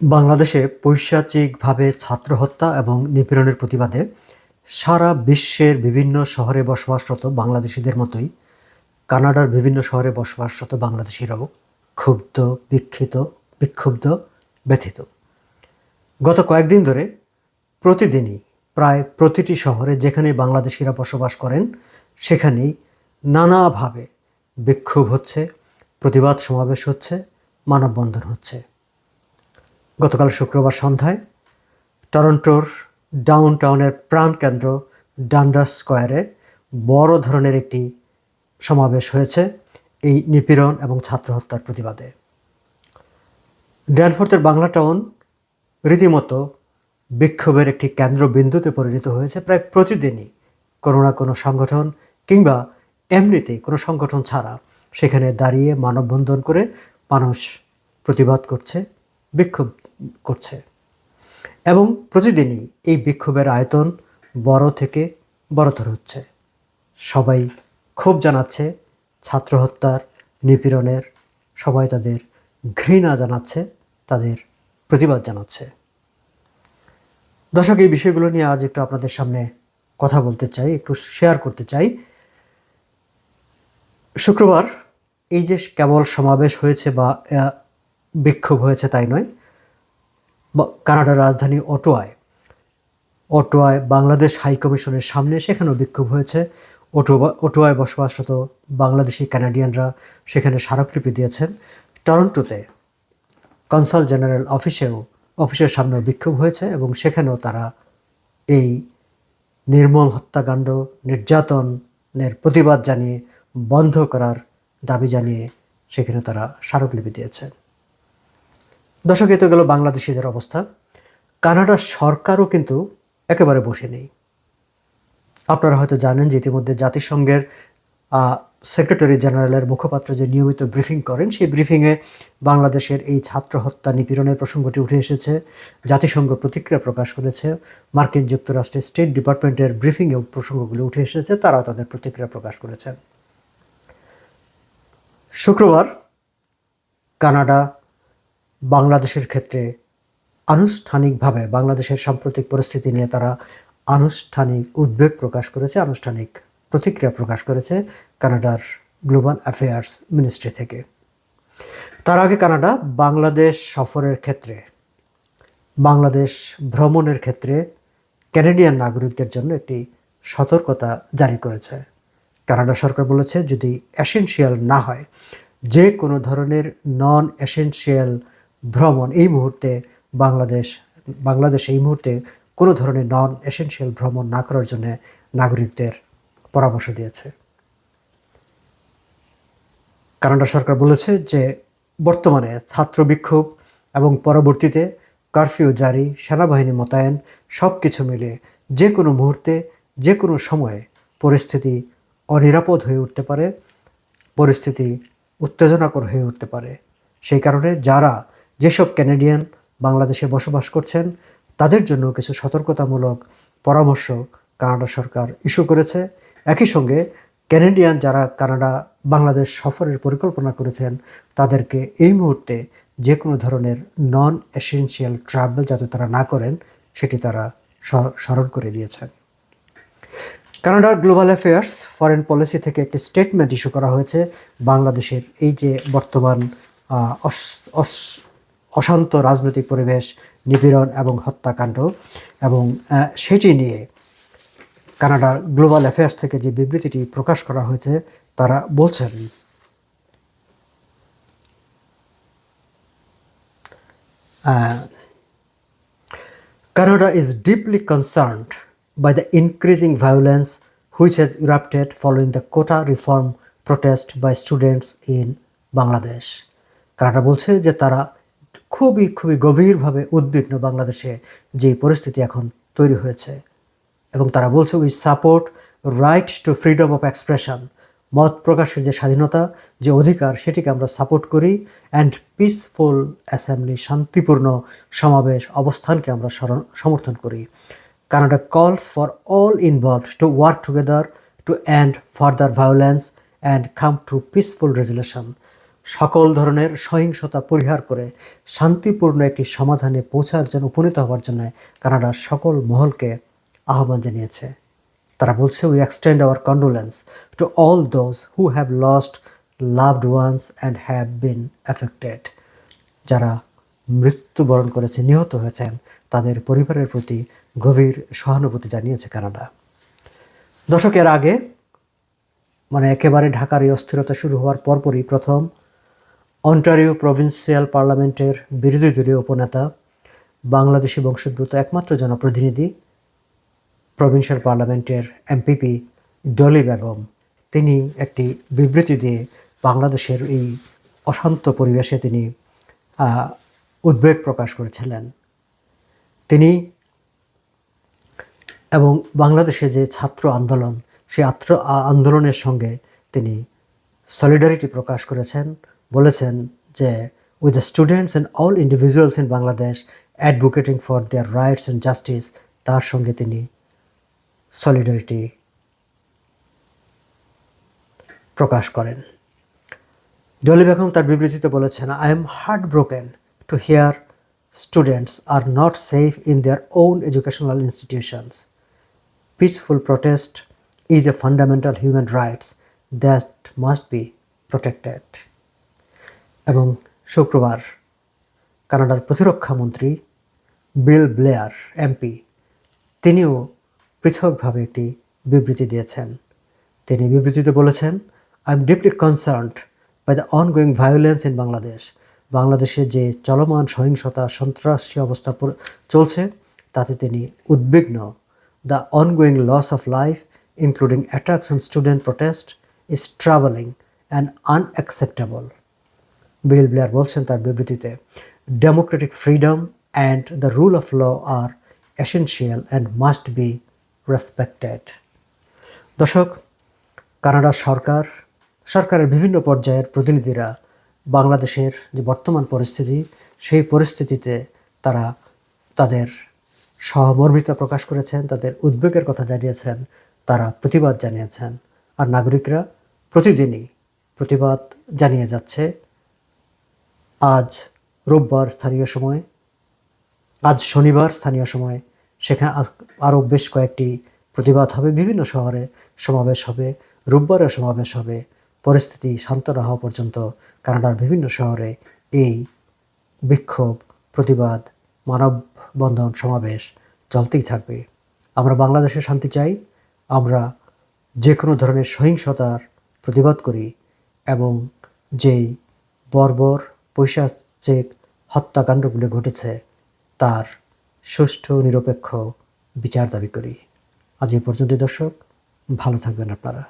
বাংলাদেশে পৈশাচিকভাবে ছাত্র হত্যা এবং নিপীড়নের প্রতিবাদে সারা বিশ্বের বিভিন্ন শহরে বসবাসরত বাংলাদেশিদের মতোই কানাডার বিভিন্ন শহরে বসবাসরত বাংলাদেশিরাও ক্ষুব্ধ বিক্ষিত বিক্ষুব্ধ, ব্যথিত। গত কয়েকদিন ধরে প্রতিদিনই প্রায় প্রতিটি শহরে যেখানে বাংলাদেশিরা বসবাস করেন, সেখানেই নানাভাবে বিক্ষোভ হচ্ছে, প্রতিবাদ সমাবেশ হচ্ছে, মানববন্ধন হচ্ছে। গতকাল শুক্রবার সন্ধ্যায় টরন্টোর ডাউন টাউনের প্রাণকেন্দ্র ডান্ডাস স্কোয়ারে বড় ধরনের একটি সমাবেশ হয়েছে এই নিপীড়ন এবং ছাত্র হত্যার প্রতিবাদে। ড্যানফোর্থের বাংলা টাউন রীতিমতো বিক্ষোভের একটি কেন্দ্রবিন্দুতে পরিণত হয়েছে। প্রায় প্রতিদিনই কোনো না কোনো সংগঠন কিংবা এমনিতেই কোনো সংগঠন ছাড়া সেখানে দাঁড়িয়ে মানববন্ধন করে মানুষ প্রতিবাদ করছে, বিক্ষোভ করছে। এবং প্রতিদিনই এই বিক্ষোভের আয়তন বড় থেকে বড়তর হচ্ছে। সবাই ক্ষোভ জানাচ্ছে, ছাত্র হত্যার নিপীড়নের, সবাই তাদের ঘৃণা জানাচ্ছে, তাদের প্রতিবাদ জানাচ্ছে। দর্শক, এই বিষয়গুলো নিয়ে আজ একটু আপনাদের সামনে কথা বলতে চাই, একটু শেয়ার করতে চাই। শুক্রবার এই যে কেবল সমাবেশ হয়েছে বা বিক্ষোভ হয়েছে তাই নয় কানাডার রাজধানী অটোয়ায়। অটোয়ায় বাংলাদেশ হাইকমিশনের সামনে সেখানেও বিক্ষোভ হয়েছে। অটোয়া অটোয়ায় বসবাসরত বাংলাদেশি কানাডিয়ানরা সেখানে স্মারকলিপি দিয়েছেন। টরন্টোতে কনসাল জেনারেল অফিসেও, অফিসের সামনেও বিক্ষোভ হয়েছে এবং সেখানেও তারা এই নির্মম হত্যাকাণ্ড, নির্যাতনের প্রতিবাদ জানিয়ে বন্ধ করার দাবি জানিয়ে সেখানে তারা স্মারকলিপি দিয়েছেন দশকে তো গেল বাংলাদেশিদের অবস্থা। কানাডার সরকারও কিন্তু একেবারে বসে নেই। আপনারা হয়তো জানেন যে ইতিমধ্যে জাতিসংঘের সেক্রেটারি জেনারেলের মুখপাত্র যে নিয়মিত ব্রিফিং করেন, সেই ব্রিফিংয়ে বাংলাদেশের এই ছাত্র হত্যা নিপীড়নের প্রসঙ্গটি উঠে এসেছে। জাতিসংঘ প্রতিক্রিয়া প্রকাশ করেছে। মার্কিন যুক্তরাষ্ট্রের স্টেট ডিপার্টমেন্টের ব্রিফিংয়েও প্রসঙ্গগুলো উঠে এসেছে, তারাও তাদের প্রতিক্রিয়া প্রকাশ করেছেন। শুক্রবার কানাডা বাংলাদেশের ক্ষেত্রে আনুষ্ঠানিকভাবে বাংলাদেশের সাম্প্রতিক পরিস্থিতি নিয়ে তারা আনুষ্ঠানিক উদ্বেগ প্রকাশ করেছে, আনুষ্ঠানিক প্রতিক্রিয়া প্রকাশ করেছে কানাডার গ্লোবাল অ্যাফেয়ার্স মিনিস্ট্রি থেকে। তার আগে কানাডা, বাংলাদেশ সফরের ক্ষেত্রে, বাংলাদেশ ভ্রমণের ক্ষেত্রে ক্যানাডিয়ান নাগরিকদের জন্য একটি সতর্কতা জারি করেছে। কানাডা সরকার বলেছে, যদি এসেনশিয়াল না হয়, যে কোনো ধরনের নন এসেনশিয়াল ভ্রমণ, এই মুহূর্তে বাংলাদেশ বাংলাদেশ এই মুহূর্তে কোনো ধরনের নন এসেনশিয়াল ভ্রমণ না করার জন্য নাগরিকদের পরামর্শ দিয়েছে। কানাডা সরকার বলেছে যে বর্তমানে ছাত্র বিক্ষোভ এবং পরবর্তীতে কারফিউ জারি, সেনাবাহিনী মোতায়েন সব কিছু মিলে যে কোনো মুহূর্তে, যে কোনো সময়ে পরিস্থিতি অনিরাপদ হয়ে উঠতে পারে, পরিস্থিতি উত্তেজনাকর হয়ে উঠতে পারে। সেই কারণে যারা যেসব ক্যানাডিয়ান বাংলাদেশে বসবাস করছেন, তাদের জন্য কিছু সতর্কতামূলক পরামর্শ কানাডা সরকার ইস্যু করেছে। একই সঙ্গে ক্যানাডিয়ান যারা কানাডা, বাংলাদেশ সফরের পরিকল্পনা করেছেন, তাদেরকে এই মুহূর্তে যে কোনো ধরনের নন এসেনশিয়াল ট্রাভেল যাতে তারা না করেন, সেটি তারা স্মরণ করে দিয়েছেন। কানাডার গ্লোবাল অ্যাফেয়ার্স ফরেন পলিসি থেকে একটি স্টেটমেন্ট ইস্যু করা হয়েছে বাংলাদেশের এই যে বর্তমান অশান্ত রাজনৈতিক পরিবেশ, নিপীড়ন এবং হত্যাকাণ্ড এবং সেটি নিয়ে কানাডার গ্লোবাল অ্যাফেয়ার্স থেকে যে বিবৃতিটি প্রকাশ করা হয়েছে, তারা বলছেন Canada is deeply concerned by the increasing violence which has erupted following the quota reform protest by students in Bangladesh Canada বলছে যে তারা খুবই খুবই গভীরভাবে উদ্বিগ্ন বাংলাদেশে যে পরিস্থিতি এখন তৈরি হয়েছে। এবং তারা বলছে we support right to freedom of expression মত প্রকাশের যে স্বাধীনতা, যে অধিকার, সেটিকে আমরা সাপোর্ট করি অ্যান্ড পিসফুল অ্যাসেম্বলি শান্তিপূর্ণ সমাবেশ অবস্থানকে আমরা সমর্থন করি। Canada calls for all involved to work together to end further violence and come to peaceful resolution সকল ধরনের সহিংসতা পরিহার করে শান্তিপূর্ণ একটি সমাধানে পৌঁছার জন্য উপনীত হওয়ার জন্য কানাডার সকল মহলকে আহ্বান জানিয়েছে। তারা বলছে we extend our condolence to all those who have lost loved ones and have been affected যারা মৃত্যুবরণ করেছে, নিহত হয়েছেন, তাদের পরিবারের প্রতি গভীর সহানুভূতি জানিয়েছে কানাডা। দশকের আগে মানে একেবারে ঢাকার এই অস্থিরতা শুরু হওয়ার পরপরই প্রথম অন্টারিও প্রভিন্সিয়াল পার্লামেন্টের বিরোধী দলীয় উপনেতা, বাংলাদেশি বংশোদ্ভূত একমাত্র জনপ্রতিনিধি, প্রভিন্সিয়াল পার্লামেন্টের এমপিপি ডলি বেগম। তিনি একটি বিবৃতি দিয়ে বাংলাদেশের এই অশান্ত পরিবেশে তিনি উদ্বেগ প্রকাশ করেছিলেন। তিনি এবং বাংলাদেশে যে ছাত্র আন্দোলন, সেই আত্র আন্দোলনের সঙ্গে তিনি সলিডারিটি প্রকাশ করেছেন। বলেছেন যে with the students and all individuals in Bangladesh advocating for their rights and justice তার সঙ্গে তিনি সলিডারিটি প্রকাশ করেন। ডলি বেগম তার বিবৃতিতে বলেছেন I am heart broken to hear students are not safe in their own educational institutions peaceful protest is a fundamental human rights that must be protected. এবং শুক্রবার কানাডার প্রতিরক্ষা মন্ত্রী বিল ব্লেয়ার, এমপি, তিনিও পৃথকভাবে একটি বিবৃতি দিয়েছেন। তিনি বিবৃতিতে বলেছেন I am deeply concerned by the ongoing violence in Bangladesh বাংলাদেশে যে চলমান সহিংসতা, সন্ত্রাসী অবস্থা চলছে, তাতে তিনি উদ্বিগ্ন। The ongoing loss of life including attraction student protest is troubling and unacceptable Bill Blair বলছেন তার বিবৃতিতে democratic freedom and the rule of law are essential and must be respected দর্শক, কানাডার সরকার, সরকারের বিভিন্ন পর্যায়ের প্রতিনিধিরা বাংলাদেশের যে বর্তমান পরিস্থিতি, সেই পরিস্থিতিতে তারা তাদের সহমর্মিতা প্রকাশ করেছেন, তাদের উদ্বেগের কথা জানিয়েছেন, তারা প্রতিবাদ জানিয়েছেন। আর নাগরিকরা প্রতিদিনই প্রতিবাদ জানিয়ে যাচ্ছে আজ রোববার স্থানীয় সময়ে, আজ শনিবার স্থানীয় সময়ে, সেখানে আরও বেশ কয়েকটি প্রতিবাদ হবে, বিভিন্ন শহরে সমাবেশ হবে রোববারের সমাবেশ হবে, পরিস্থিতি শান্ত না হওয়া পর্যন্ত কানাডার বিভিন্ন শহরে এই বিক্ষোভ, প্রতিবাদ, মানববন্ধন সমাবেশ চলতেই থাকবে। আমরা বাংলাদেশে শান্তি চাই, আমরা যে কোনো ধরনের সহিংসতার প্রতিবাদ করি এবং যেই বর্বর পৈশাচিক হত্যাকাণ্ডগুলো ঘটেছে, তার সুষ্ঠু, নিরপেক্ষ বিচার দাবি করি। আজ এই পর্যন্ত দর্শক, ভালো থাকবেন আপনারা।